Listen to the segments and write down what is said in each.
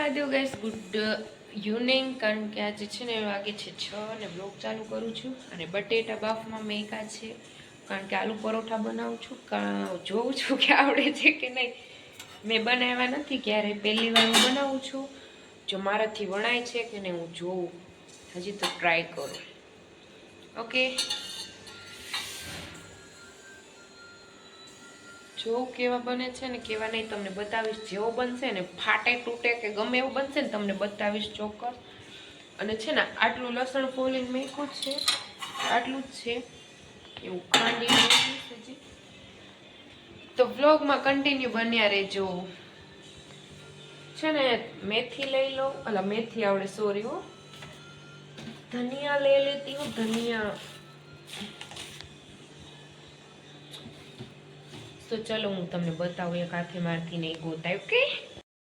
Mahadev guys good યુનિંગ કારણ કે આજે છે ને, વાગે છે છ અને બ્લોગ ચાલુ કરું છું અને બટેટા બાફમાં મેકા છે. કારણ કે આલુ પરોઠા બનાવું છું. જોઉં છું કે આવડે છે કે નહીં. મેં બનાવ્યા નથી ક્યારે પહેલી વાર હું બનાવું છું. જો મારાથી વણાય છે કે નહીં, હું જોઉં. હજી તો ટ્રાય કરું. ઓકે જોઉં કેવા બને છે ને કેવા નહીં તમને બતાવીશ. જેવો બનશે ને ફાટે તૂટે કે ગમે એવું બનશે ને તમને બતાવીશ ચોક્કસ. અને છે ને આટલું લસણ ફોલીને મેંકું છે. આટલું જ છે. એવું ખાંડી તો વ્લોગમાં કન્ટિન્યુ બન્યા રહેજો. છે ને મેથી લઈ લો અલા, મેથી આવડે સોરી હો. ધનિયા લઈ લેતી હું, ધનિયા. તો ચલો હું તમને બતાવું, એક હાથે મારથી નહીં ગોતાય, ઓકે?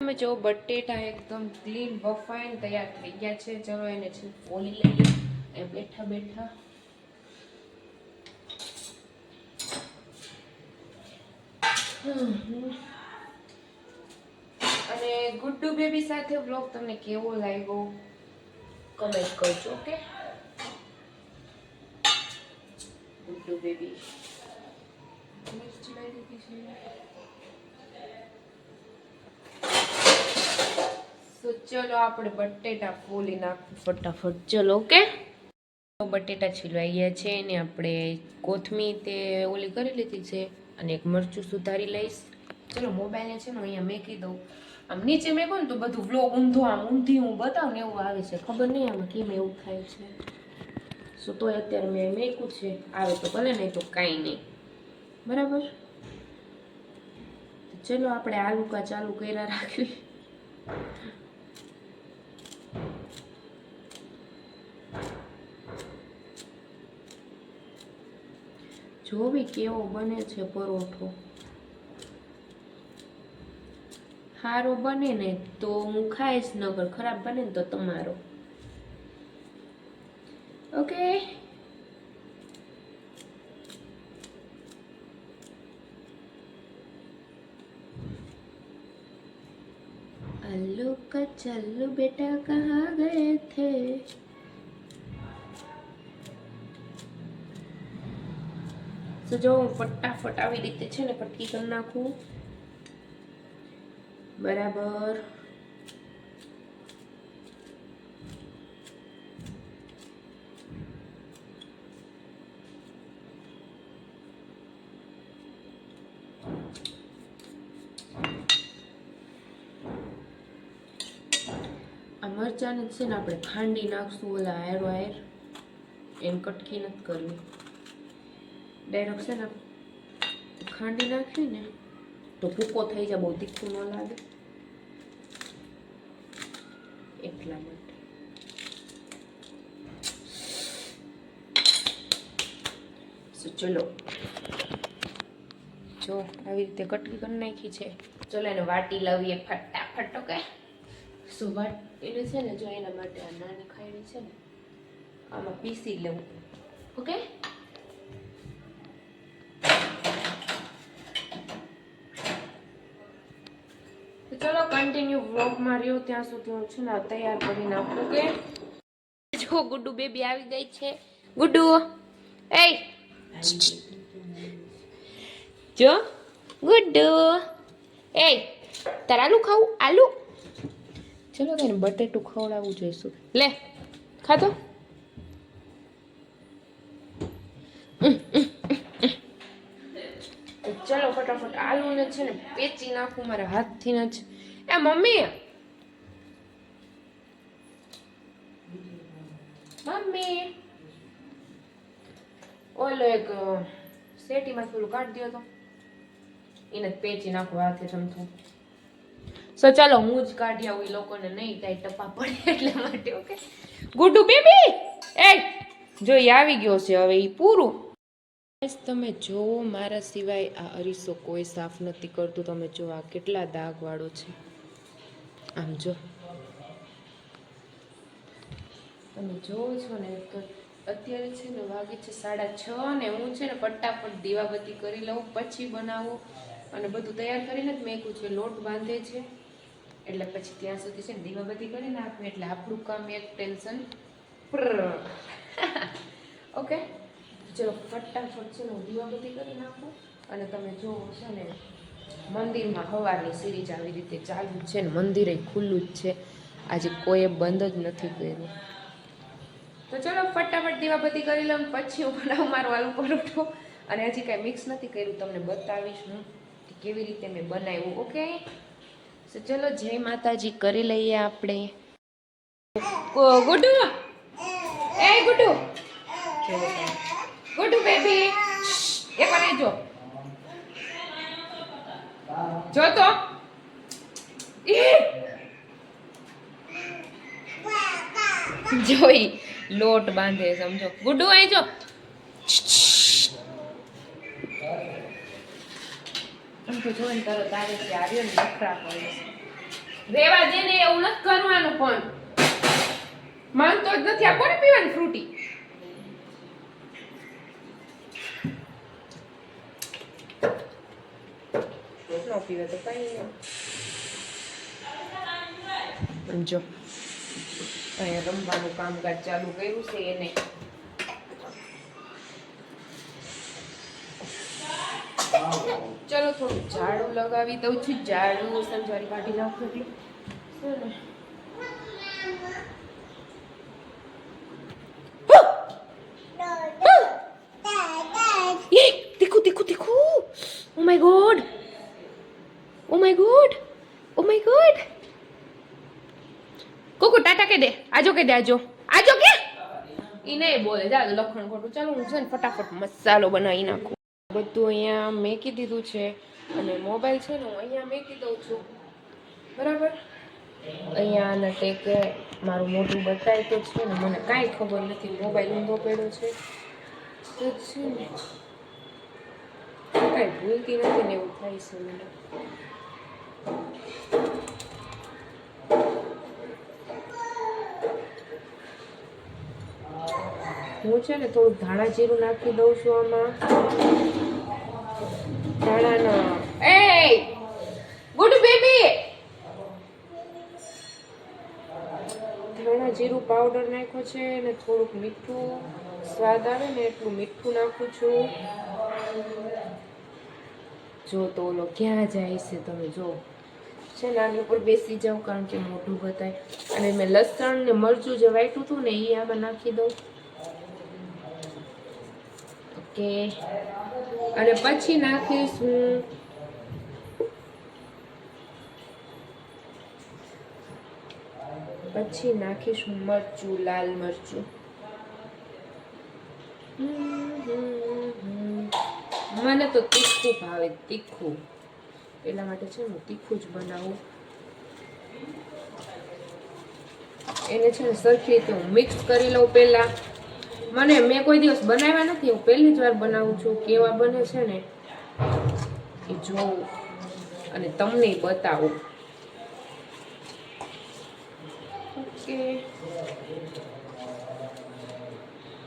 તમે જો, બટેટા એકદમ ક્લીન બફાઈને તૈયાર થઈ ગયા છે. ચલો એને છે ફોલી લઈએ. એ બેઠા બેઠા. અને ગુડ્ડુ બેબી સાથે બ્લોગ તમને કેવો લાગ્યો? કમેન્ટ કરજો, ઓકે? ગુડ્ડુ બેબી. લઈ તો ચલો આપણે બટેટા ફોલી નાખું. ફટાફટ ચલો ઓકે? તો બટેટા છીલવાઈ ગયા છે અને આપણે કોથમીર તે ઓલી કરી લીધી છે અને એક મરચું સુધારી લઈશ. ચલો મોબાઈલને છે ને અહીંયા મેકી દઉં. આમ નીચે મેકો ને તો બધું વ્લોગ ઊંધો આમ ઊંધી હું બતાવું ને એવું આવે છે. ખબર નહીં આમાં કેમ એવું થાય છે. સો તોય અત્યારે મેં મેકું છે. આવે તો ભલે નહીં તો કાંઈ નહીં. બરાબર? તો ચલો આપણે આ લુકા ચાલુ કર્યા રાખવી જોવી કેવો બને છે પરોઠો. સારો બને ને તો હું ખાઈશ નગર ખરાબ બને ને તો તમારો. ઓકે का चल्लू बेटा कहाँ गए थे તો જો હું ફટાફટ આવી રીતે છે ને પટકી કરી નાખું બરાબર મરચાંને છે ને આપણે ખાંડી નાખશું, ઓલા આયરો આયર એમ કટકી નથી કરવી. ડાયરેક્ટ છે ને, ખાંડી નાખી ને તો ભૂકો થઈ જાય, બહુ તીખું ન લાગે. એટલા માટે. ચલો. જો, આવી રીતે કટકી કરી નાખી છે. ચલો એને વાટી લાવીએ ફટાફટ ઓકે સો વાટ એને છે ને જો એના માટે આ નાની ખાયડી છે ને, આમાં પીસી લેવું ઓકે ચલો કન્ટિન્યુ વ્લોગમાં રહ્યો, ત્યાં સુધી હું છે ને તૈયાર કરી નાખું કે જો ગુડ્ડુ બેબી આવી ગઈ છે. ગુડ્ડુ એ જો, ગુડ્ડુ એ તારે આલુ ખાવું? આલુ? ચલો તને બટેટું ખવડાવવું જોઈશું. લે ખાતો ચલો ફટાફટ આલુને છે ને પેચી નાખું, મારા હાથથી ન જ. એ મમ્મી! મમ્મી! ઓલો એક શેટીમાં થોડું કાઢી દો તો. એને પેચી નાખું હાથે ચમથું સો ચાલો હું જ કાઢી આવું એ લોકોને નહીં, કાંઈ ટપા પડે એટલા માટે ઓકે ગુડુ બેબી! એ જો ઈ આવી ગયો છે હવે એ પૂરું. તમે જોવો મારા સિવાય આ અરીસો કોઈ સાફ નથી કરતું. તમે જો આ કેટલા દાગવાળો છે. આમ જો. તમે જોવો છો ને અત્યારે છે ને વાગે છે સાડા છ ને હું છે ને ફટાફટ દીવાબત્તી કરી લઉં, પછી બનાવું. અને બધું તૈયાર કરીને જ મેં છે, લોટ બાંધે છે. એટલે પછી ત્યાં સુધી છે ને દીવાબત્તી કરી નાખવી એટલે આપણું કામ એક ટેન્શન. ઓકે? ચલો ફટાફટ છે ને હું દીવાબત્તી કરી નાખું અને તમે જુઓ છે ને મંદિરમાં હવાની સિરીજ આવી રીતે ચાલુ છે ને મંદિરે ખુલ્લું જ છે. આજે કોઈએ બંધ જ નથી કર્યું. તો ચલો ફટાફટ દીવાબત્તી કરી લઉં પછી હું બનાવું મારું આલુ પરોઠો અને હજી કાંઈ મિક્સ નથી કર્યું તમને બતાવીશ હું કેવી રીતે મેં બનાવ્યું ઓકે? તો ચલો જય માતાજી, કરી લઈએ આપણે. ગુડુ? એ ગુડુ? ગુડુ બેબી. એક વાર જો. જો તો. જોઈ, લોટ બાંધે સમજો. ગુડુ, અહીં જો. એમ જોઈને તરત આવે છે આવ્યો ને નખરા કરે છે. રેવા દે ને એવું નથી કરવાનું પણ. માનતો જ નથી આ કોને પીવાની ફ્રૂટી? ન પીવે તો કઈ નહીં. જો. અહીંયા રમવાનું કામકાજ ચાલુ કર્યું છે એને. ચલો થોડું ઝાડું લગાવી દઉં છું. ઝાડું સંજારી કાઢી નાખું એટલે. છે ને. એ, તીખું તીખું તીખું. ઓ my god. Oh my god. Oh my god. Cocoa ટાટા કે દે. આજો કે દે આજો. આજો કે? ઈ નહીં બોલે. જા લખણ ખોટું. ચાલો હું છે ને ફટાફટ મસાલો બનાવી નાખું. બધું અહીંયા મેકી દીધું છે અને મોબાઈલ છે ને હું અહીંયા મેકી દઉં છું. બરાબર? અહીંયા આના ટેકે મારું મોઢું બતાવી તો છે ને મને કાંઈ ખબર નથી, મોબાઈલ ઊંધો પડ્યો છે. તો છે ને કાંઈ ભૂલતી નથી ને એવું થાય છે મને. હું છે ને થોડું ધાણા જીરું નાખી દઉં છું આમાં. ધાણાના એ ગુડ બેબી. ધાણા જીરું પાવડર નાખ્યો છે અને થોડુંક મીઠું. સ્વાદ આવે ને એટલું મીઠું નાખું છું. જો તો ઓલો ક્યાં જાય છે તમે જો. છે ને આની ઉપર બેસી જાઉં કારણ કે મોઢું બતાય. અને મેં લસણ ને મરચું જે વાટ્યું હતું ને એ આમાં નાખી દઉં. ઓકે અને પછી નાખીશ હું. પછી નાખીશ હું મરચું, લાલ મરચું. મને તો તીખું ભાવે, તીખું. એટલા માટે છે ને તીખું જ બનાવું. એને છે ને સરખી રીતે હું મિક્સ કરી લઉં પહેલાં. મને મેં કોઈ દિવસ બનાવ્યા નથી, હું પહેલી જ વાર બનાવું છું કેવા બને છે ને એ જોઉં અને તમને બતાવું. ઓકે.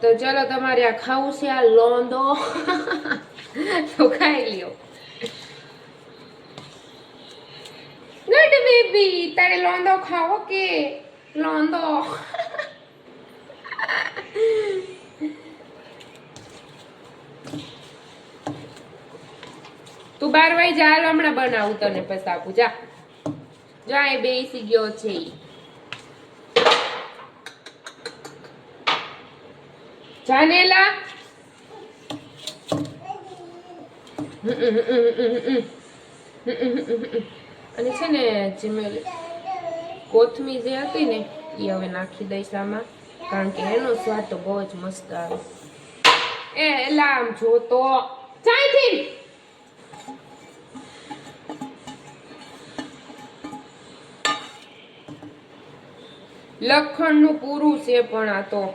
તો ચલો તમારે આ ખાવું છે, આ લોંદો. તો ખાઈ લ્યો. ગુડ બેબી તારે લોંદો ખાવો કે લોંદો? તું બાર વાઈ જા, હાલ, હમણાં બનાવું તને પછી આપું. જા. જો એ બેસી ગયો છે. જાનેલા. અને છે ને, જે કોથમી જે હતી ને એ હવે નાખી દઈશ આમાં. કારણ કે એનો સ્વાદ તો બહુ જ મસ્ત આવે. એ, એલા, આમ જો તો લખણનું પૂરું છે પણ આ તો.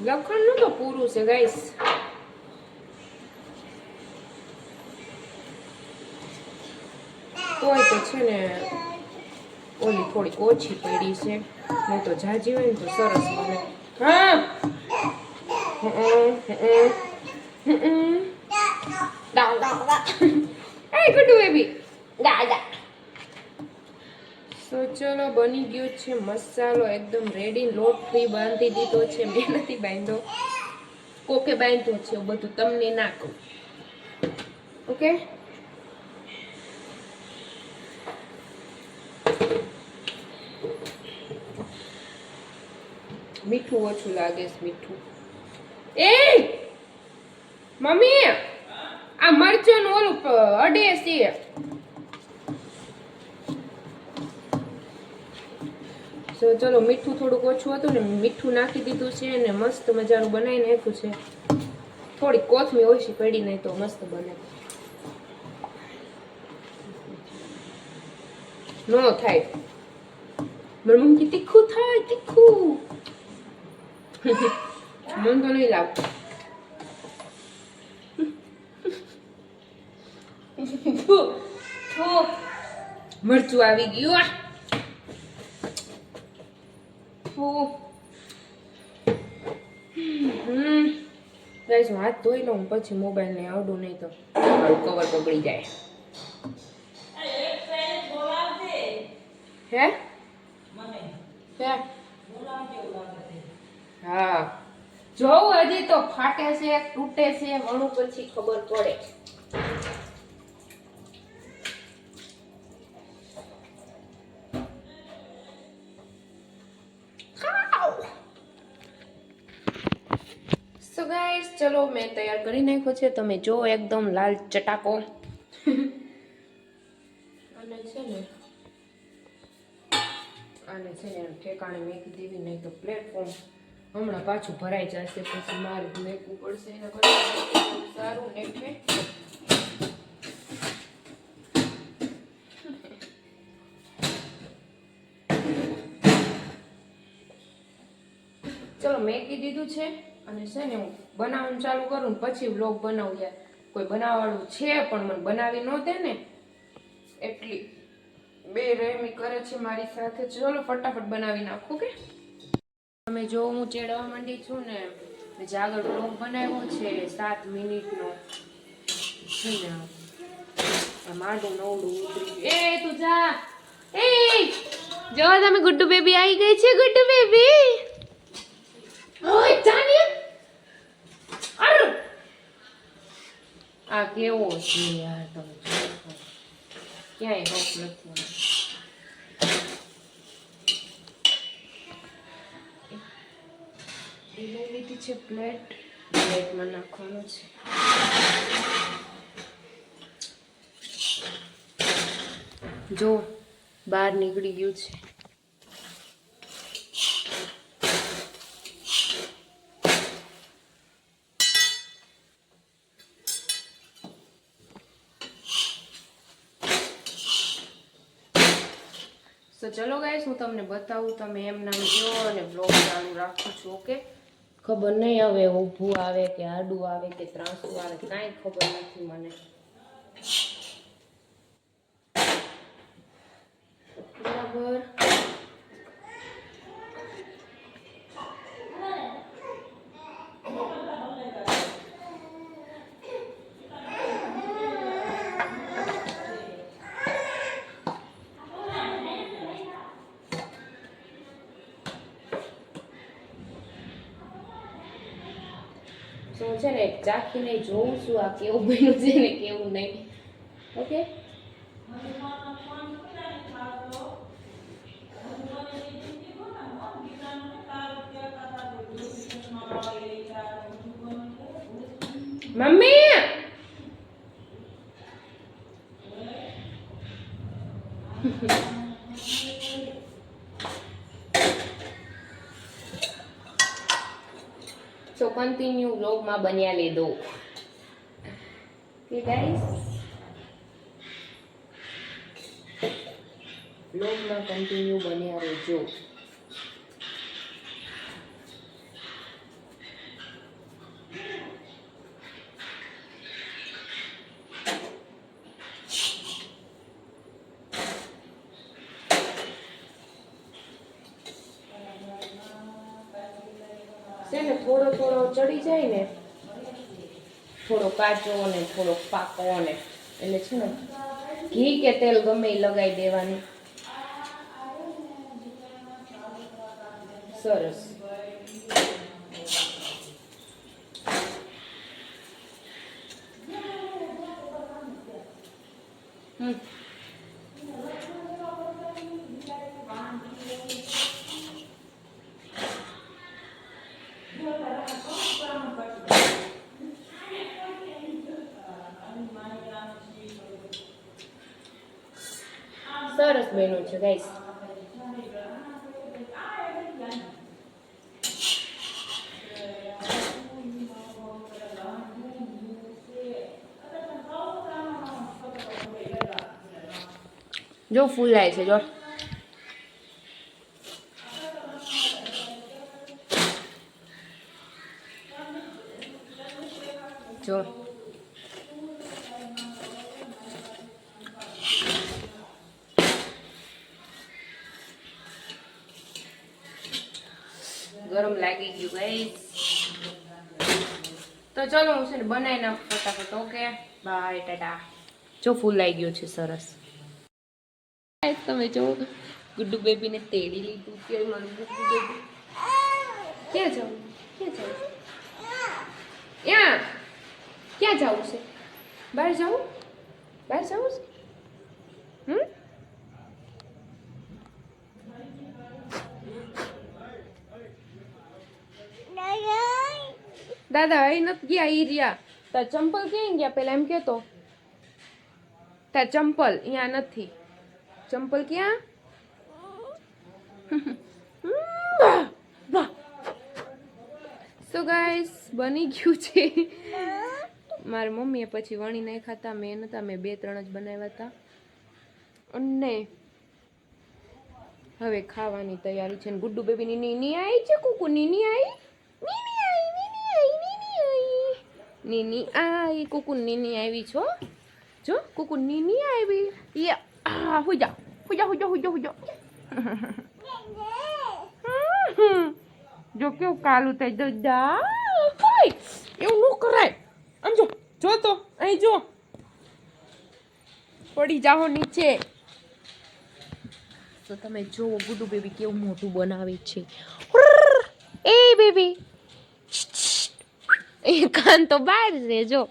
લખણનું તો પૂરું છે ગાઈસ તોય તો છે ને ઓલી થોડીક ઓછી પડી છે. નહીં તો જાજી હોય ને તો સરસ બને. હા. Đau, đau, đau. Hey, good baby. Đã đã. સો ચલો બની ગયો છે મસાલો એકદમ રેડી લોટ ફ્રી બાંધી દીધો છે મેં નથી બાંધ્યો કોકે બાંધ્યો છે બધું તમને ના કહું ઓકે મીઠું ઓછું લાગે છે મીઠું એ મમ્મી, આ મરચું ઓલું પ- અડે છે. સો ચલો, મીઠું થોડુંક ઓછું હતું ને, મીઠું નાખી દીધું છે ને, મસ્ત મજાનું બનાવી નાખ્યું છે. થોડી કોથમી ઓછી પડી નહીં તો મસ્ત બને. નો થાય. મમ્મી તીખું થાય, તીખું. મન તો નહીં લાગતું મરચું આવી ગયું ગાઈસ હું હાથ ધોઈ લઉં, પછી મોબાઈલ ને આવડું નહીં તો મારું કવર બગડી જાય. હે? હે? હા. જોવું હજી તો ફાટે છે, તૂટે છે, વણું પછી ખબર પડે. તૈયાર કરી નાખ્યો છે. તમે જો એકદમ લાલ ચટાકો. અને છે ને આને છે ને ઠેકાણે મેકી દેવી, નહીં તો પ્લેટફોર્મ હમણાં પાછું ભરાઈ જશે, પછી મારે મેકવું પડશે એના કરતાં સારું ને કે? ચલો, મેકી દીધું છે. અને છે ને હું બનાવવાનું ચાલુ કરું પછી વ્લોગ બનાવું યાર. કોઈ બનાવવાળું છે પણ મને બનાવી ન દે ને. એટલી બે રેમી કરે છે મારી સાથે. ચલો ફટાફટ બનાવી નાખું કે તમે જો હું ચેડવા માંડી છું ને જે આગળ વ્લોગ બનાવ્યો છે, સાત મિનિટનો. છે ને માડું નવડું એ, તું જા. એ જો તમે ગુડ્ડુ બેબી આવી ગઈ છે, ગુડ્ડુ બેબી. ઓય જાની અરે આ કેવો છે યાર તમે ક્યાંય હોપ નથી લીધી છે પ્લેટ પ્લેટમાં નાખવાનું છે. જો બહાર નીકળી ગયું છે. તો ચલો ગાઈશ હું તમને બતાવું, તમે એમ નામ જો અને બ્લોગ ચાલુ રાખું છું ઓકે ખબર નહીં હવે ઊભું આવે કે આડું આવે કે ત્રાસું આવે, કાંઈ ખબર નથી મને બરાબર તો હું છે ને ચાખીને જોઉં છું આ કેવું બન્યું છે ને કેવું નહીં. ઓકે? મમ્મી! કન્ટિન્યુ વ્લોગમાં બન્યા લેદો કે ગાઈસ વ્લોગમાં કન્ટિન્યુ બન્યા રહેજો છે ને થોડો થોડો થોડો ચડી જાય ને થોડો કાચો અને થોડો પાકો અને એટલે છે ને, ઘી કે તેલ ગમે એ લગાવી દેવાનું. સરસ. હમ. close your gaze. जो फूल जाए थे जो ચલો હું છે ને બનાવી નાખું ફટાફટ ઓકે બાય ટાટા. જો ફૂલાઈ ગયું છે સરસ. તમે જો, ગુડ્ડુ બેબીને તેડી લીધું કે મારું ગુડ્ડુ બેબી. ક્યાં જવું? ક્યાં જવું? ત્યાં ક્યાં જવું છે? બહાર જવું? બહાર જવું છે? હમ? દાદા અહીં નથી ગયા એ રહ્યા. તાર ચંપલ ક્યાં ગયા? પેલા એમ કેતો, તાર ચંપલ અહીંયા નથી. ચંપલ ક્યાં? સો ગાઈસ બની ગયું છે. મારી મમ્મીએ પછી વણી નહીં ખાતા મેં નતા, મેં બે ત્રણ જ બનાવ્યા હતા. અને હવે ખાવાની તૈયારી છે ને ગુડ્ડુ બેબીની નીની આવી છે, કુકુ નીની આવી નીની આવી કુકુ નીની આવી છો. જો કુકુ નીની આવી. યે, આ હુજા હુજા હુજા હુજા હુજા જા જો કેવું કાલું થઈ દા હોય એવું ન કરાય. આમ જો જો તો, અહીં જો. પડી જાઓ નીચે. તો તમે જોવો ગુડુ બેબી કેવું મોટું બનાવે છે. એ બેબી. એ કાન તો બહાર છે જો.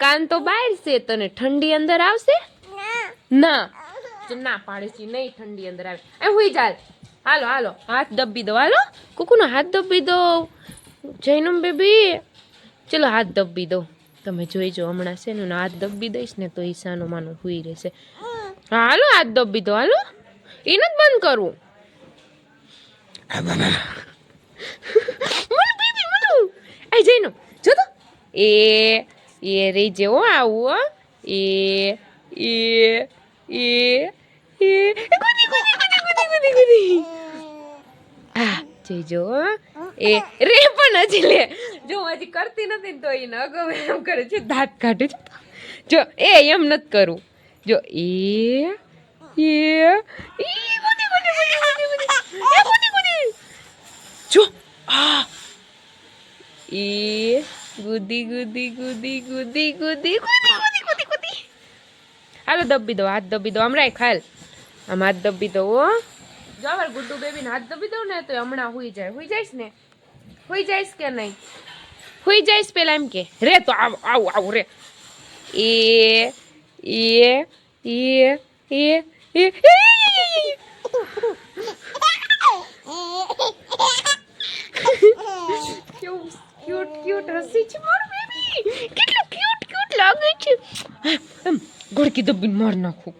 કાન તો બહાર છે તને ઠંડી અંદર આવશે? ના. ના. પાડે છે નહીં ઠંડી અંદર આવે. એ હુઈ ચાલ હાલો હાલો. હાથ દબી દો હાલો. કુકુનો હાથ દબી દો. જૈનમ બેબી ચલો હાથ દબી દો. તમે જોઈજો હમણાં છે ને હાથ દબી દઈશ ને તો ઈશાનો માનો હુઈ રહેશે. હા, હાલો હાથ દબી દો હાલો. એ નથી બંધ કરવું એ જૈનો જો તો. એ એ રે જેવો આવું, હો. એ એ એ એ ગુદી ગુદી ગુદી ગુદી ગુદી ગુદી આ જોઈજો એ રે પણ હજી લે. જો હજી કરતી નથી ને તો એ ન ગમે. એમ કરે છે, દાંત કાઢે છે. જો, એ એમ નથી કરવું જો, એ એ ઈ ગુદી ગુદી ગુદી ગુદી ગુદી એ ગુદી ગુદી જો આ એ ગુદી ગુદી ગુદી ગુદી ગુદી ગુદી ગુદી ગુદી ગુદી હાલો દબી દો હાથ દબી દો હમણાં ખાલ આમ હાથ દબી દો હો જો હવે ગુડ્ડુ બેબીને હાથ દબી દઉં ને તો હમણાં હુઈ જાય હુઈ જઈશ ને હુઈ જઈશ કે નહીં હુઈ જઈશ પેલા એમ કે રે તો આવ આવ આવ રે એ એ એ એ એ એ કેવું ક્યુટ ક્યુટ હસી છે મારું બેબી કેટલું ક્યુટ ક્યુટ લાગે છે. એમ, ગળકી દબીને માર નાખું.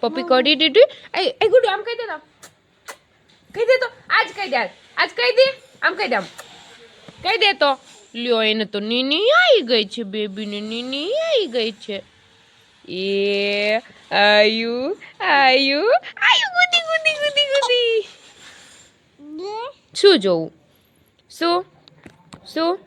પપ્પી કરી દીધી એ એ ગુડ, આમ કહી દે તો કહી દે તો, આજ કહી દે. આજ. કહી દે, આમ કહી દે આમ. કહી દે તો, લ્યો, એને તો નીની આવી ગઈ છે, બેબીને નીની આવી ગઈ છે. એ આયુ આયુ આયુ ગુદી ગુદી ગુદી ગુદી શું જોવું? શું? શું?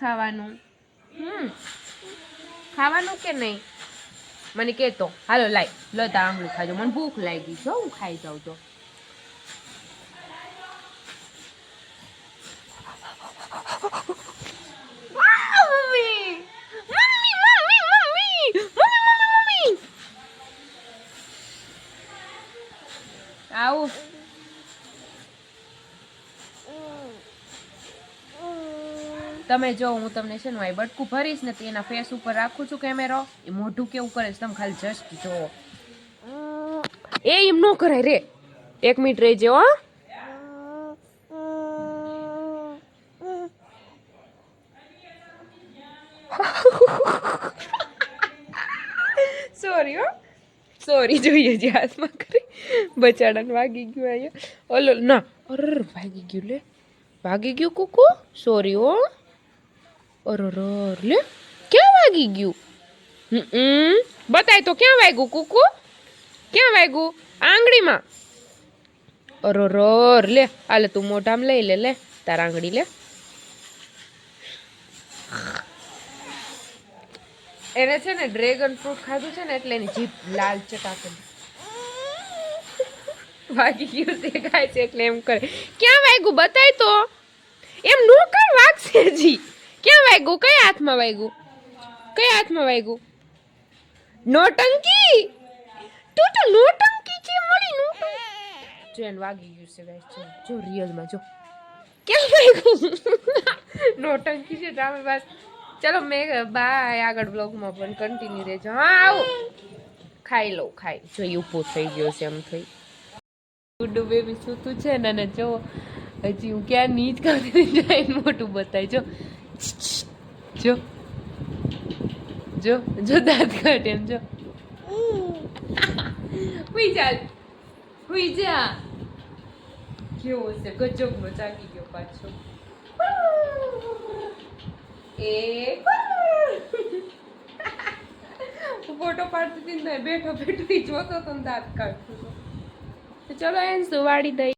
ખાવાનું કે નહીં ખાવાનું હમ ખાવાનું કે નહીં મને કહેતો હાલો લાય લો તા આંગળું ખાજો મને ભૂખ લાગી છે હો, હું ખાઈ જાઉં તો વાહ, mummy! Mummy, mummy, mummy! Mummy, mummy, mummy! આવું તમે જો, હું તમને છે ને બટકું ભરીશ ને એના ફેસ ઉપર રાખું છું કેમેરો એ મોઢું કેવું કરે છે, તમે ખાલી જસ્ટ જો એ એમ ન કરાય રે. એક મિનિટ રહેજો હો. સોરી હો. સોરી જોઈએ જે હાથમાં કરી. બચાડાને વાગી ગયું અહીંયા. ઓલો, ના. અરર ભાગી ગયું લે. ભાગી ગયું, કુકુ? સોરી હો. અરર લે ક્યાં વાગી ગયું હમ બતાય તો ક્યાં વાગ્યું કુકુ ક્યાં વાગ્યું આંગળીમાં અરર લે આલે તું મોઢામાં લઈ લે લે તાર આંગળી લે એને છે ને ડ્રેગન ફ્રૂટ ખાધું છે ને એટલે એની જીભ લાલ ચટાકેલી વાગી ગયું દેખાય છે એટલે એમ કરે ક્યાં વાગ્યું બતાય તો એમ નો કર વાગશે જી ક્યાં વાગ્યું? કયા હાથમાં વાગ્યું? કયા હાથમાં વાગ્યું? નોટંકી? તું તો નોટંકી છે, મળી નોટંકી. એને વાગી ગયું છે ગાઈસ જો જો રિયલમાં, જો. ક્યાં વાગ્યું? નોટંકી છે ડ્રામા બસ. ચલો, મેં બાય આગળ બ્લોગમાં પણ કન્ટિન્યુ રહેજો. હા, આવું. ખાઈ લઉં, ખાઈ. જો એ ઊભો થઈ ગયો છે, એમ થઈ. ગુડ્ડુ બેબી સૂતું છે ને જો, હજી હું ક્યાં નીચ કરી જઈને મોટું બતાય જો. જો. જો જો દાંત કાઢે એમ જો. હુઈ જા હુઈ જા. કેવો છે ગજબનો જાગી ગયો પાછો. એ ફોટો પાડતી હતી ને બેઠો બેઠો જોતો તો દાંત કાઢતો તો. ચલો એમ સુવાડી દઈ